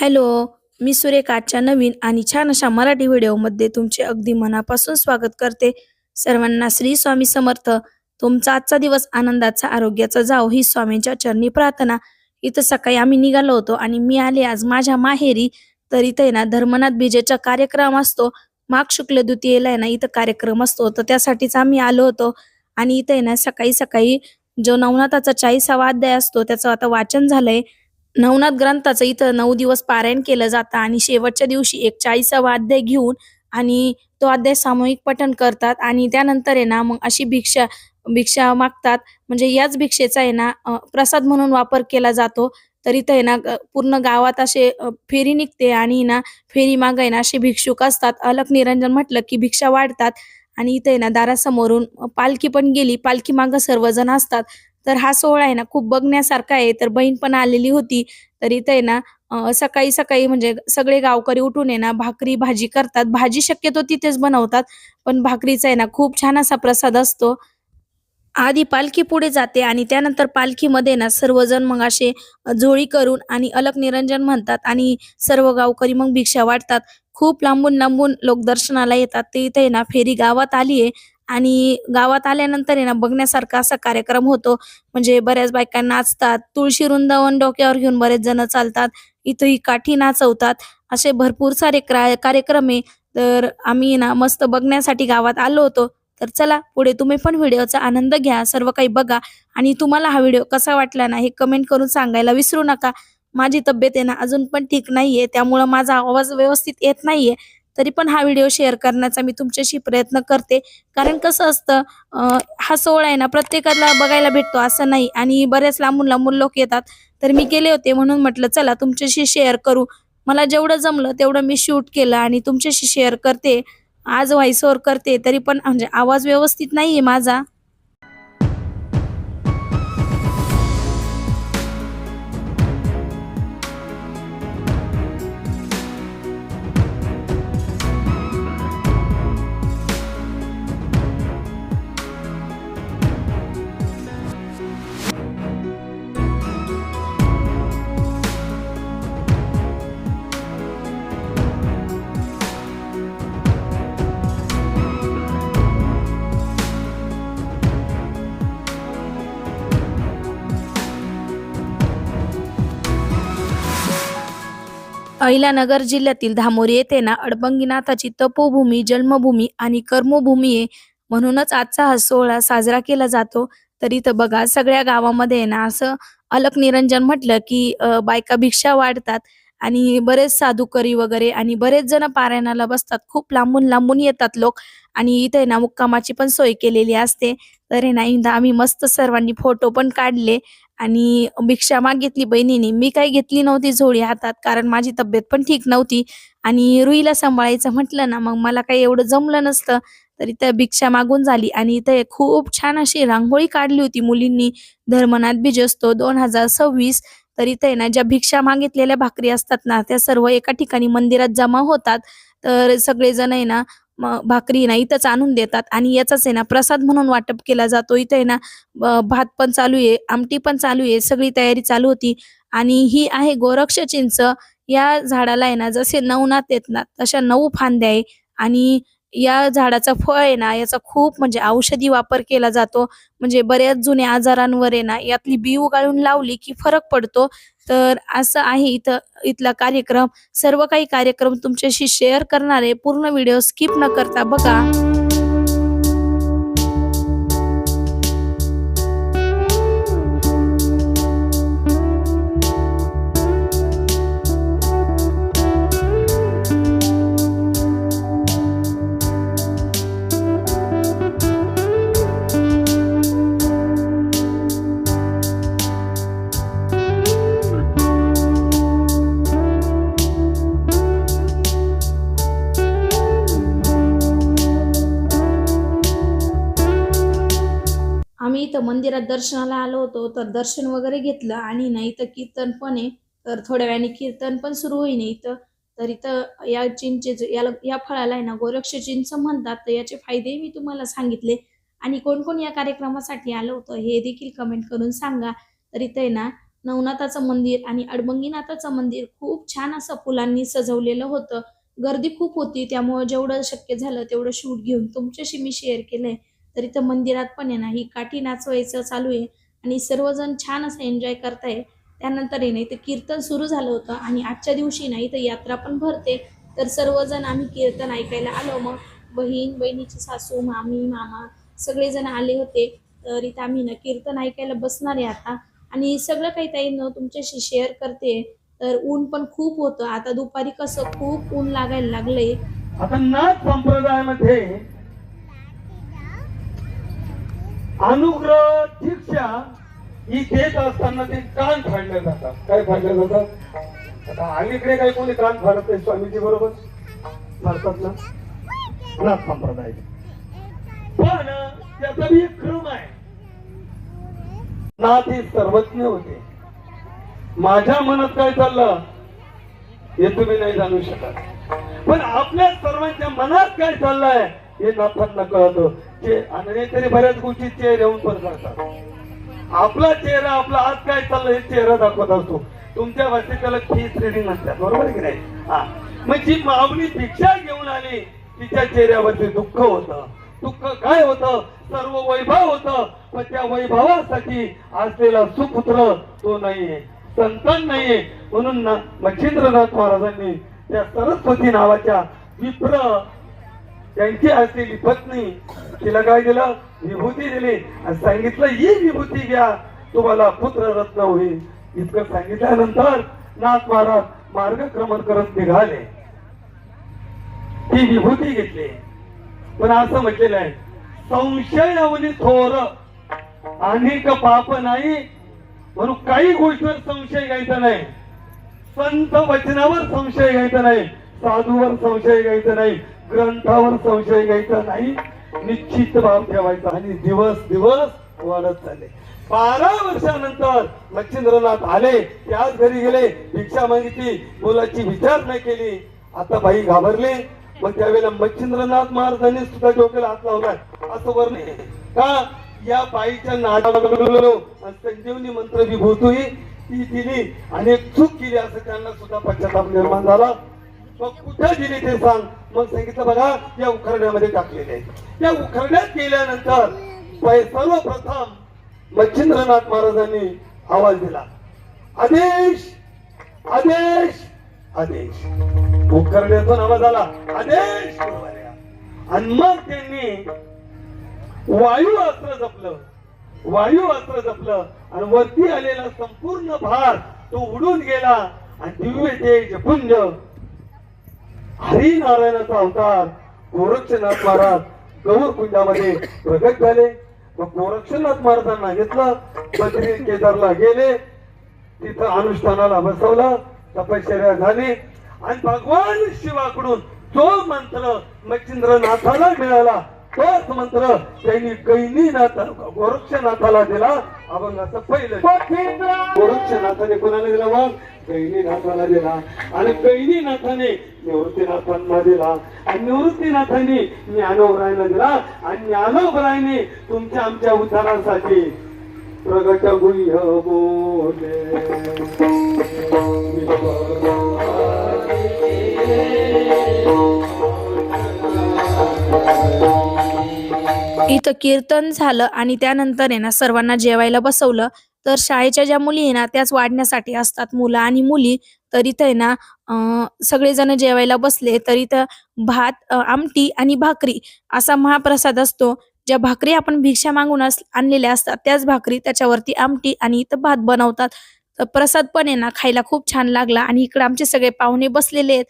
Hello मी सुरेखाच्या नवीन आणि छान अशा मराठी व्हिडिओमध्ये तुमचे अगदी मनापासून स्वागत करते. सर्वांना श्री स्वामी समर्थ. तुमचा आजचा दिवस आनंदाचा आरोग्याचा जाओ ही स्वामींच्या चरणी प्रार्थना. इथं सकाळी आम्ही निघालो होतो आणि मी आले आज माझ्या माहेरी. तर इथे आहे ना धर्मनाथ बीजेचा कार्यक्रम असतो. माघ शुक्ल द्वितीयेला आहे ना इथं कार्यक्रम असतो. तर त्यासाठीच आम्ही आलो होतो. आणि इथे आहे ना सकाळी सकाळी जो नवनाथाचा चाळीसावा अध्याय असतो त्याचं आता वाचन झालंय. नवनाथ ग्रंथाचं इथं नऊ दिवस पारायण केलं जातं आणि शेवटच्या दिवशी एक चाळीसावा अध्याय घेऊन आणि तो अध्याय सामूहिक पठण करतात आणि त्यानंतर आहे ना मग अशी भिक्षा भिक्षा मागतात. म्हणजे याच भिक्षेचा आहे ना प्रसाद म्हणून वापर केला जातो. तर इथं आहे ना पूर्ण गावात असे फेरी निघते आणि ना फेरी माग आहे ना असे भिक्षुक असतात. अलक निरंजन म्हटलं की भिक्षा वाढतात आणि इथे आहे ना दारासमोरून पालखी पण गेली. पालखी माग सर्वजण असतात. तर हा सोहळा आहे ना खूप बघण्यासारखा आहे. तर बहीण पण आलेली होती. तर इथे आहे ना सकाळी सकाळी म्हणजे सगळे गावकरी उठून आहे ना भाकरी भाजी करतात. भाजी शक्यतो तिथेच बनवतात. पण भाकरीचा आहे ना खूप छान असा प्रसाद असतो. आधी पालखी पुढे जाते आणि त्यानंतर पालखीमध्ये ना सर्वजण मग असे जोळी करून आणि अलग निरंजन म्हणतात आणि सर्व गावकरी मग भिक्षा वाटतात. खूप लांबून लांबून लोक दर्शनाला येतात. ते इथे आहे ना फेरी गावात आली आहे आणि गावात आल्यानंतर आहे ना बघण्यासारखा असा कार्यक्रम होतो. म्हणजे बऱ्याच बायका नाचतात तुळशी वृंदावन डोक्यावर घेऊन बरेच जण चालतात. इथंही काठी नाचवतात. असे भरपूर सारे कार्यक्रम आहे. तर आम्ही ना मस्त बघण्यासाठी गावात आलो होतो. तर चला पुढे तुम्ही पण व्हिडिओचा आनंद घ्या. सर्व काही बघा. आणि तुम्हाला हा व्हिडिओ कसा वाटला ना हे कमेंट करून सांगायला विसरू नका. माझी तब्येत आहे ना अजून पण ठीक नाहीये. त्यामुळं माझा आवाज व्यवस्थित येत नाहीये. तरी पण हा व्हिडिओ शेअर करण्याचा मी तुमच्याशी प्रयत्न करते. कारण कसं असतं हा सोहळा आहे ना प्रत्येकाला बघायला भेटतो असं नाही. आणि बऱ्याच लांबून लांबून लोक येतात. तर मी गेले होते म्हणून म्हटलं चला तुमच्याशी शेअर करू. मला जेवढं जमलं तेवढं मी शूट केलं आणि तुमच्याशी शेअर करते. आज व्हॉइस ओव्हर करते तरी पण म्हणजे आवाज व्यवस्थित नाहीये माझा. अहिल्यानगर जिल्ह्यातील धामोरी येथे ना अडबंगीनाथाची तपोभूमी जन्मभूमी आणि कर्मभूमी आहे. म्हणूनच आजचा हा सोहळा साजरा केला जातो. तर इथं बघा सगळ्या गावामध्ये ना असं अलक निरंजन म्हटलं की बायका भिक्षा वाढतात आणि बरेच साधुकरी वगैरे आणि बरेच जण पारायणाला बसतात. खूप लांबून लांबून येतात लोक आणि इथे ना मुक्कामाची पण सोय केलेली असते. तर आहे ना इथं आम्ही मस्त सर्वांनी फोटो पण काढले आणि भिक्षा मागितली बहिणीने. मी काही घेतली नव्हती झोळी हातात कारण माझी तब्येत पण ठीक नव्हती. आणि रुईला सांभाळायचं म्हटलं ना मग मला काही एवढं जमलं नसतं तर इथं भिक्षा मागून झाली. आणि इथे खूप छान अशी रांगोळी काढली होती मुलींनी. धर्मनाथ बीजस्तो दोन हजार सव्वीस. तर इथे आहे ना ज्या भिक्षा मागितलेल्या भाकरी असतात ना त्या सर्व एका ठिकाणी मंदिरात जमा होतात. तर सगळेजण आहे ना भाकरी ना इथंच आणून देतात. आणि याचाच आहे ना प्रसाद म्हणून वाटप केला जातो. इथे आहे ना भात पण चालू आहे आमटी पण चालू आहे सगळी तयारी चालू होती. आणि ही आहे गोरक्ष चिंच. या झाडाला आहे ना जसे नऊ नात येत ना तशा नऊ फांद्या आहे. आणि या झाडाचं फळ आहे ना याचा खूप म्हणजे औषधी वापर केला जातो. म्हणजे बऱ्याच जुन्या आजारांवर आहे ना यातली बी उगाळून लावली की फरक पडतो. तर असं आहे इथं इथला कार्यक्रम. सर्व काही कार्यक्रम तुमच्याशी शेअर करणारे पूर्ण व्हिडिओ स्किप न करता बघा. आम्ही इथं मंदिरात दर्शनाला आलो होतो तर दर्शन वगैरे घेतलं आणि ना इथं कीर्तन पण आहे. तर थोड्या वेळाने कीर्तन पण सुरू होईन इथं. तर इथं या चिंचे याला या फळाला आहे ना गोरक्ष चिंच म्हणतात. तर याचे फायदे मी तुम्हाला सांगितले. आणि कोण कोण या कार्यक्रमासाठी आलं होतं हे देखील कमेंट करून सांगा. तर इथं आहे ना नवनाथाचं मंदिर आणि अडबंगीनाथाचं मंदिर खूप छान असं फुलांनी सजवलेलं होतं. गर्दी खूप होती त्यामुळे जेवढं शक्य झालं तेवढं शूट घेऊन तुमच्याशी मी शेअर केलंय. तर इथं मंदिरात पण आहे ना ही काठी नाचवायचं चालू आहे आणि सर्वजण छान असं एन्जॉय करताय. त्यानंतर आहे ना इथं कीर्तन सुरू झालं होतं आणि आजच्या दिवशी ना इथं यात्रा पण भरते. तर सर्वजण आम्ही कीर्तन ऐकायला आलो. मग बहीण बहिणीची सासू मामी मामा सगळेजण आले होते. तर इथं आम्ही ना कीर्तन ऐकायला बसणार आहे आता. आणि सगळं काही ताई न तुमच्याशी शेअर करते. तर ऊन पण खूप होतं. आता दुपारी कसं खूप ऊन लागायला लागलंय. आता नाथ संप्रदायामध्ये अनुग्रह दीक्षा ही देत असताना ते कान फाडले जातात. काय फाडले जातात? आता अलीकडे काही कोणी कान फाडत नाही स्वामीजी बरोबर? फाडतात ना? नाथ संप्रदाय. पण त्याचा बी एक क्रम आहे. नाथ हे सर्वज्ञ होते. माझ्या मनात काय चाललं? हे तुम्ही नाही जाणू शकत. पण आपल्या सर्वांच्या मनात काय चाललंय? हे नाथांना कळतं. ते आणि तरी बऱ्याच गोष्टी चेहरे येऊन पण करतात आपला चेहरा आपला आज काय चाललं हे चेहरा दाखवत असतो. तुमच्या भाषेत त्याला फेस रिडिंग म्हणतात बरोबर की नाही? हा. मग जी माऊली भिक्षा घेऊन आली तिच्या चेहऱ्यावरती दुःख होतं. दुःख काय होतं? सर्व वैभव होतं. पण त्या वैभवासाठी असलेला सुपुत्र तो नाहीये संतान नाहीये. म्हणून ना मच्छिंद्रनाथ महाराजांनी त्या सरस्वती नावाच्या विप्र त्यांची असलेली पत्नी तिला काय दिलं? विभूती दिली. आणि सांगितलं ही विभूती घ्या. तुम्हाला पुत्र रत्न होईल. इतकं सांगितल्यानंतर नाथ महाराज मार्गक्रमण करत निघाले. ती विभूती घेतली. पण असं म्हटलेलं आहे संशय अवनी थोर अनेक पाप नाही म्हणून काही गोष्टीवर संशय घ्यायचा नाही. संत वचनावर संशय घ्यायचा नाही. साधूवर संशय घ्यायचा नाही ग्रंथावर संशय घ्यायचा नाही निश्चित भाव ठेवायचा. आणि दिवस दिवस वाढत चालले. बारा वर्षानंतर मच्छिंद्रनाथ आले त्याच घरी गेले भिक्षा मागितली मुलाची विचारणा केली. आता बाई घाबरले. मग त्यावेळेला मच्छिंद्रनाथ महाराजांनी सुद्धा डोक्याला हात लावलाय असं वर्ण का? या बाईच्या नाडालो संजीवनी मंत्र विभूती ती दिली. आणि एक चूक केली असं त्यांना सुद्धा पश्चाताप निर्माण झाला. मग कुठे दिली ते सांग? मग सांगितलं बघा या उखरण्यामध्ये टाकलेले या उखरण्यात गेल्यानंतर सर्वप्रथम मच्छिंद्रनाथ महाराजांनी आवाज दिला. आदेश आदेश आदेश. उखरण्यातून आवाज आला. आदेश आणि मग त्यांनी वायू अस्त्र जपलं. वायू अस्त्र जपलं. आणि वरती आलेला संपूर्ण भार तो उडून गेला. आणि दिव्य तेज पुंज हरिनारायणाचा अवतार गोरक्षनाथ महाराज गौर कुंडामध्ये प्रगट झाले. मग गोरक्षनाथ महाराजांना घेतलं बद्री केदारला गेले. तिथं अनुष्ठानाला बसवलं तपश्चर्या झाली. आणि भगवान शिवाकडून तो मंत्र मच्छिंद्रनाथाला मिळाला तोच मंत्र. त्यांनी कैनीनाथ गोरक्षनाथाला दिला. अभंगाचं पहिलं गोरक्षनाथाने कोणाला दिला मग? कैनीनाथाला दिला. आणि कैनीनाथाने निवृत्तीनाथांना दिला. आणि निवृत्तीनाथाने ज्ञानोबरायला दिला. आणि ज्ञानोबरायने तुमच्या आमच्या उद्धारासाठी प्रगट गुह्य बोले इथं कीर्तन झालं आणि त्यानंतर आहे ना सर्वांना जेवायला बसवलं. तर शाळेच्या ज्या मुली आहे ना त्याच वाढण्यासाठी असतात मुलं आणि मुली. तर इथं आहे ना सगळेजण जेवायला बसले तर इथं भात आमटी आणि भाकरी असा महाप्रसाद असतो. ज्या भाकरी आपण भिक्षा मागून अस- आणलेल्या असतात त्याच भाकरी त्याच्यावरती आमटी आणि इथं भात बनवतात. तर प्रसाद पण आहे ना खायला खूप छान लागला आणि इकडे आमचे सगळे पाहुणे बसलेले आहेत.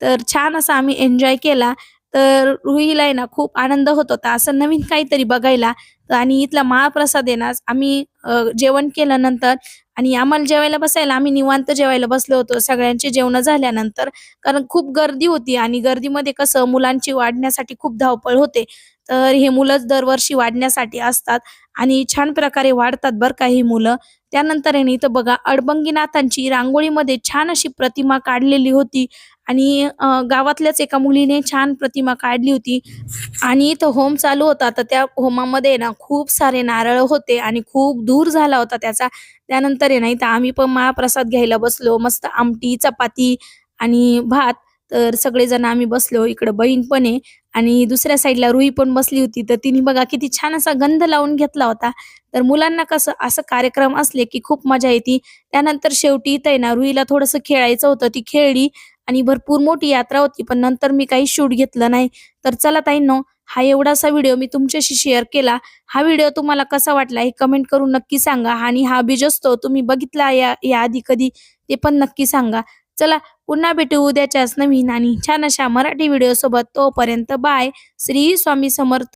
तर छान असा आम्ही एन्जॉय केला. तर रुहीला आहे ना खूप आनंद होत होता. असं नवीन काहीतरी बघायला. आणि इथला महाप्रसाद येणार आम्ही अ, जेवण केलं नंतर आणि आम्हाला जेवायला बसायला आम्ही निवांत जेवायला बसलो होतो. सगळ्यांचे जेवण झाल्यानंतर. कारण खूप गर्दी होती आणि गर्दीमध्ये कसं मुलांची वाढण्यासाठी खूप धावपळ होते. तर हे मुलंच दरवर्षी वाढण्यासाठी असतात आणि छान प्रकारे वाढतात बरं का ही मुलं. त्यानंतर आहे ना इथं बघा अडबंगीनाथांची रांगोळीमध्ये छान अशी प्रतिमा काढलेली होती आणि गावातल्याच एका मुलीने छान प्रतिमा काढली होती आणि इथं होम चालू होता. तर त्या होमामध्ये ना खूप सारे नारळ होते आणि खूप दूर झाला होता त्याचा. त्यानंतर आहे ना इथं आम्ही पण महाप्रसाद घ्यायला बसलो मस्त आमटी चपाती आणि भात. तर सगळेजण आम्ही बसलो इकडं बहीण पण आहे आणि दुसऱ्या साईडला रुई पण बसली होती. तर तिने बघा किती छान असा गंध लावून घेतला होता. तर मुलांना कसं असं कार्यक्रम असले की खूप मजा येते. त्यानंतर शेवटी इथं आहे ना रुईला थोडंसं खेळायचं होतं. ती खेळली आणि भरपूर मोठी यात्रा होती पण नंतर मी काही शूट घेतलं नाही. तर चला ताईंनो हा एवढासा व्हिडिओ मी तुमच्याशी शेअर केला. हा व्हिडिओ तुम्हाला कसा वाटला हे कमेंट करून नक्की सांगा आणि हा बीज असतो तुम्ही बघितला या आधी कधी ते पण नक्की सांगा. चला पुन्हा भेटू उद्याच्याच नवीन आणि छान अशा मराठी व्हिडिओसोबत तोपर्यंत बाय श्री स्वामी समर्थ.